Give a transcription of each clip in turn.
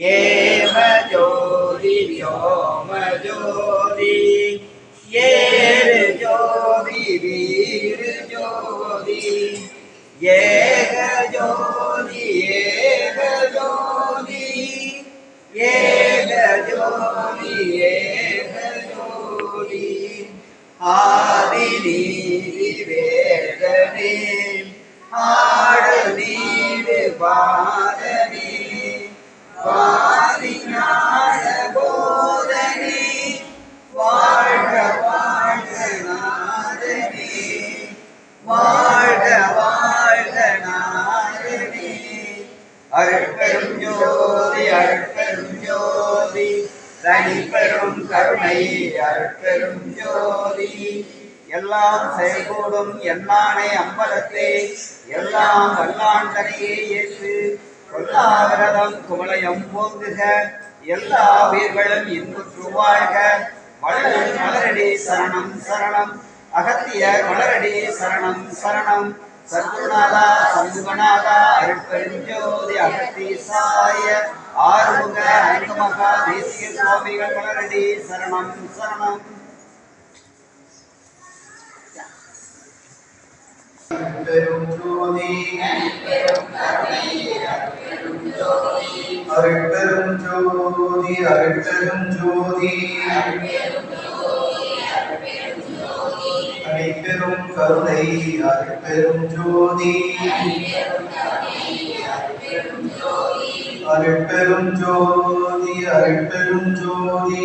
ஏம ஜோதி வ்யோம ஜோதி. ஏரு ஜோதி வீரு ஜோதி. ஏக ஜோதி ஏக ஜோதி. ஏக ஜோதி ஏக ஜோதி. ஆதி நீதி வேதனே அருட்பெரும் ஜோதி அருட்பெரும் ஜோதி தனிப்பெரும் கருணை அருட்பெரும் ஜோதி. எல்லாம் செயல்கூடும் என்னானே அம்பலத்தே எல்லாம் வல்லாண்டனையே ஏற்று கொல்லாவிரதம் குமலையம் போங்குக எல்லா உயிர்களும் இன்புற்று வாழ்க வள்ளல் மலரடி சரணம் சரணம். அகத்திய மலரடி சரணம் சரணம். சத்குருநாதா சந்துகநாதா அருட்பெருஞ்சோதி அகத்தீசாய ஆறுமுக அங்கமகா தேசிய சுவாமிகள் மலரடி சரணம் சரணம். பெரும் ஜோதி அருட்பெரும் ஜோதி அருட்பெரும் ஜோதி அனைப்பெரும் கருணை அருட்பெரும் ஜோதி அருட்பெரும் ஜோதி அருட்பெரும் ஜோதி.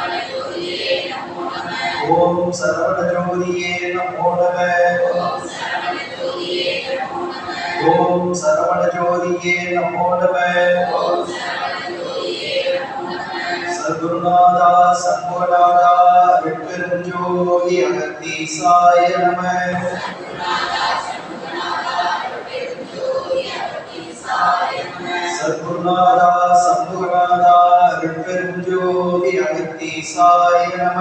ஓம் சரவண ஜோதியே நமோ நம ஓம் சரவண ஜோதியே நமோ நம சத்குருநாதா சண்முகநாதா அருட்பெரும் அகத்தீசாய நம. சத்குருநாதா சண்முகநாதா அருட்பெரும் ஜோதி அகத்தீசாய நம.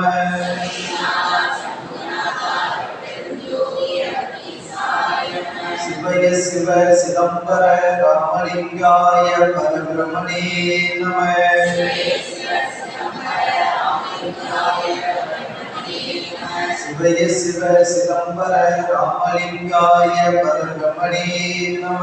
சிவய சிவ சிதம்பர ராமலிங்காய பரபிரமணே நம. சிவய சிவ சிதம்பர ராமலிங்காய பரபிரமணே நம.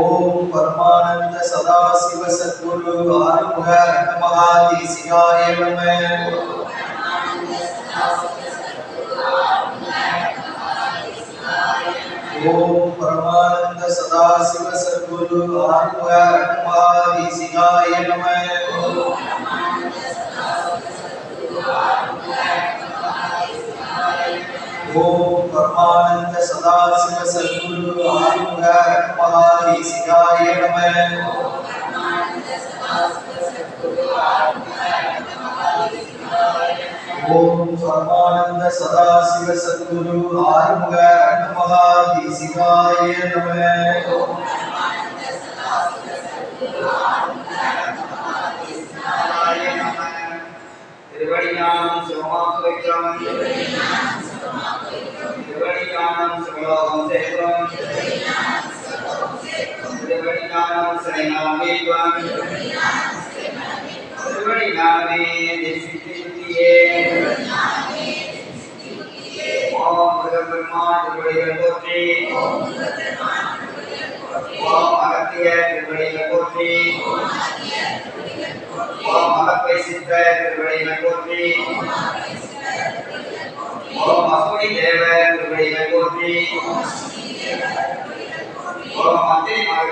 ஓம் பரமானந்த சதா சிவ சத்குரு ஆறுமுக ரத்தமகாதி சிவாய நம ஓம் பரமானந்த சதா சிவ சத்குரு ஆறுமுக ரத்தமகாதி சிவாய நம ஓம் பரமானந்த சதா சிவ சத்குரு ஆறுமுக ரங்கமகாதேசிகாய நம ஓம் பரமானந்த சதாசிவ சத்குரு ஆறுமுக ரங்கமகாதேசிகாய நம ஓம் பரமானந்த சதாசிவ சத்குரு ஆறுமுக ரங்கமகாதேசிகாய நம திருவடியானம்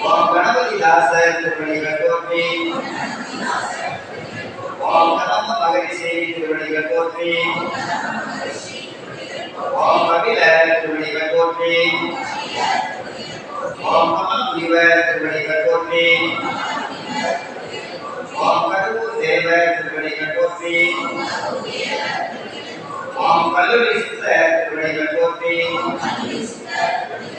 اور گنابتی داس صاحب تربنی گردوپی اور تمام مغری سیوی تربنی گردوپی اور مبیل ہے تربنی گردوپی اور تمام دیو ہے تربنی گردوپی اور کرو دیو ہے تربنی گردوپی اور کلو لیسیس ہے تربنی گردوپی اور کلو لیسیس ہے تربنی گردوپی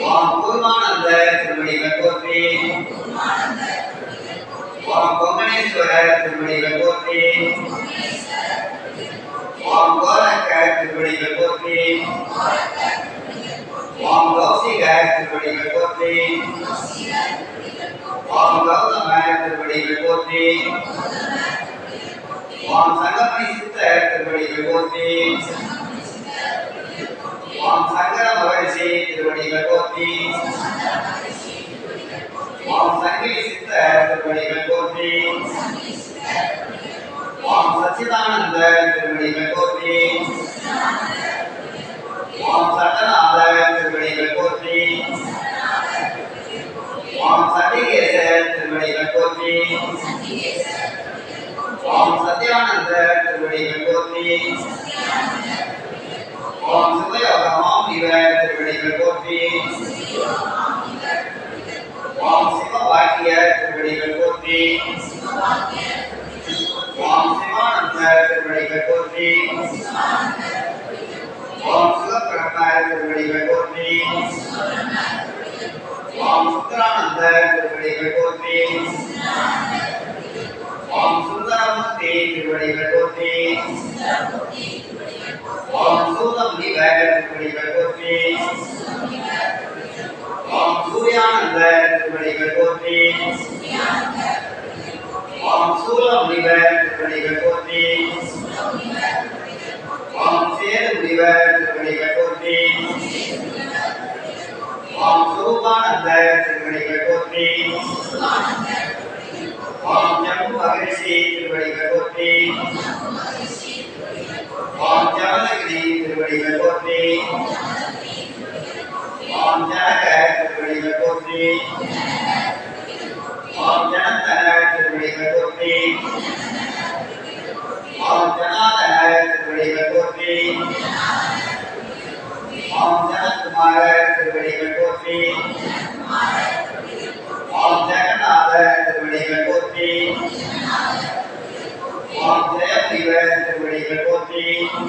ஓம் குருமானந்த திருவடிகள் போற்றி ஓம் பொங்கனேஸ்வர திருவடிகள் போற்றி ஓம் கோலக்க திருவடிகள் போற்றி ஓம் கௌசிக திருவடிகள் போற்றி ஓம் கௌதம திருவடிகள் போற்றி ஓம் சங்கமணி சித்த திருவடிகள் போற்றி ஓம் சங்கர மகரிஷி திருவடிகள் போற்றி ஓம் சங்கிலி சித்த திருவடிகள் போற்றி ஓம் சச்சிதானந்த திருவடிகள் போற்றி ஓம் சட்டநாத திருவடிகள் போற்றி ஓம் சத்தியகேச திருவடிகள் போற்றி ஓம் சத்யானந்த திருவடிகள் போற்றி. ஓம் சிவயோகமாம் இவ திருவடிகள் போற்றி ஓம் சிவபாக்கிய திருவடிகள் போற்றி ஓம் சிவானந்த திருவடிகள் போற்றி ஓம் சிவபிரம்ம திருவடிகள் போற்றி ஓம் சுந்தரானந்த திருவடிகள் போற்றி ஓம் சுந்தரமூர்த்தி திருவடிகள் போற்றி ஓம் சூதமுனிவ திருவடிகள் போற்றி ஓம் சூர்யானந்த திருவடிகள் போற்றி ஓம் சூலமுனிவ திருவடிகள் போற்றி ஓம் சேதுமுனிவ திருவடிகள் போற்றி ஓம் சுரூபானந்த திருவடிகள் போற்றி ஓம் ஜம்புவ மகரிஷி திருவடிகள் போற்றி ஓம் ஜமதகிரி திருவடிகள் போற்றி ஓம் ஜனக திருவடிகள் போற்றி ஓம் ஜனந்தன திருவடிகள் போற்றி ஓம் ஜனாதன திருவடிகள் போற்றி ஓம் ஜனகுமார திருவடிகள் போற்றி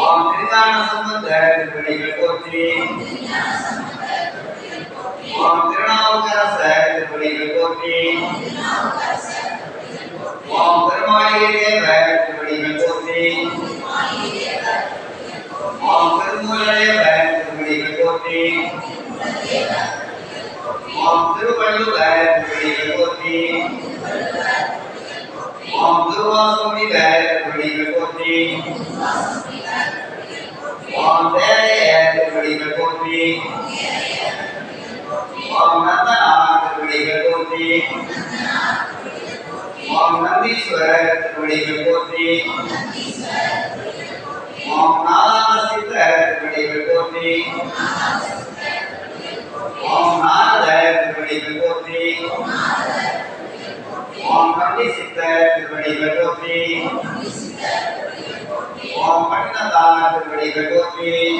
ஓம் திரிகான சம்பந்த திருவடிகள் போற்றி ஓம் திருநாவுக்கரச திருவடிகள் போற்றி ஓம் பெருமாளிகை தேவ திருவடிகள் போற்றி ஓம் திருமூலதேவ திருவடிகள் போற்றி ஓம் திருவடிகள் போற்றி ஓம் ஓம் தேரைய திருவடிகள் போற்றி. ஓம் நந்தனா திருவடிகள் போற்றி. ஓம் நந்தீஸ்வர திருவடிகள் போற்றி. ஓம் திருவடிகள் போற்றி Ibu Putri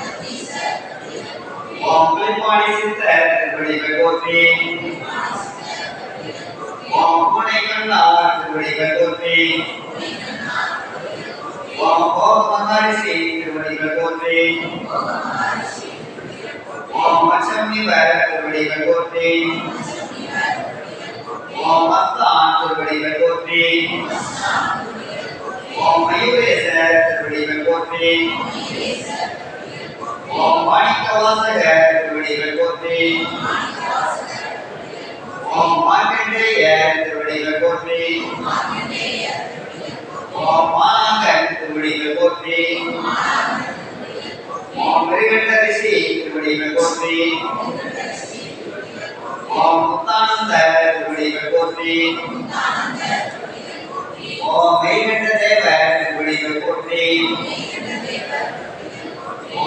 ऑम्पली पानी सिद्ध है त्रिभुजी कटोती ऑम्पुने कन्ना त्रिभुजी कटोती ऑम्पोपनारिसी त्रिभुजी कटोती ऑम्पचम्मी बैर त्रिभुजी कटोती ऑम्पत्ता त्रिभुजी कटोती ऑम्पयुवेश त्रिभुजी कटोती மாணிக்கவாசக திருவடிகள் போற்றி ஓம் மார்க்கண்டேய திருவடிகள் போற்றி ஓம் மானாங்கன் திருவடிகள் போற்றி ஓம் மிருகண்ட ரிஷி திருவடிகள் போற்றி ஓம் முத்தானந்த திருவடிகள் போற்றி ஓம் மெய்கண்ட தேவ திருவடிகள் போற்றி.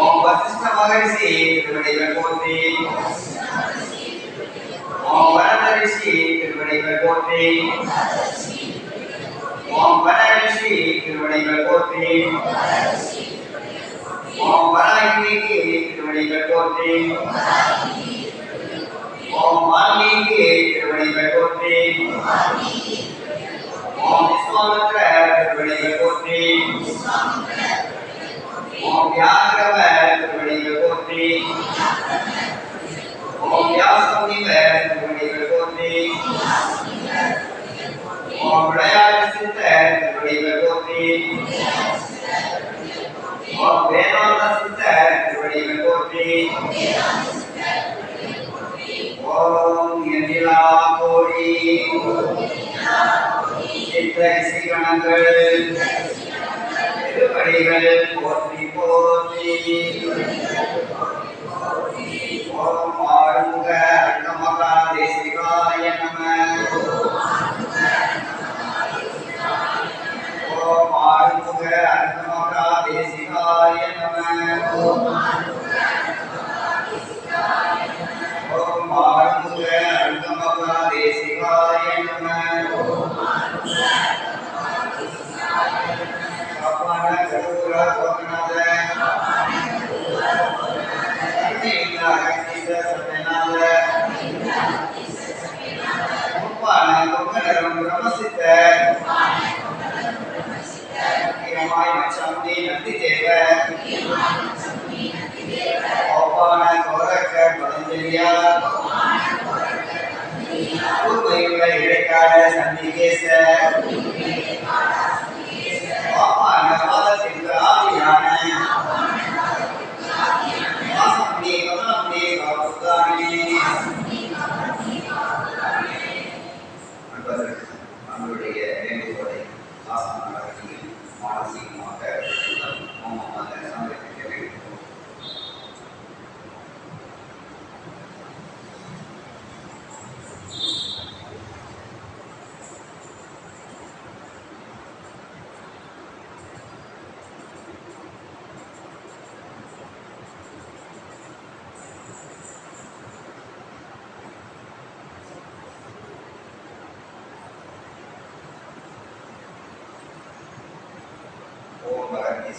ஓம் வசிஷ்ட மகரிஷி திருவடிகள் போற்றி ஓம் வரத ரிஷி திருவடிகள் போற்றி ஓம் வர ரிஷி திருவடிகள் போற்றி ஓம் வராகிக்கு திருவடிகள் போற்றி ஓம் வால்மீகி திருவடிகள் போற்றி ஓம் விஸ்வாமித்ர திருவடிகள் போற்றி ஓம் வியாகிரவ திருவடிகள் போற்றி ஓம் வியாசமுனிவர் திருவடிகள் போற்றி ஓம் விளையாட்டு சித்தர் திருவடிகள் போற்றி ஓம் வேதாந்த சித்தர் திருவடிகள் போற்றி ஓம் எண்ணிலா கோடி. சித்த திருவடிகள் போற்றி. Bodhi, Bodhi, Bodhi, Bodhi, பதஞ்சலியா பூர்வையுள்ள இடைக்கால சந்திகேச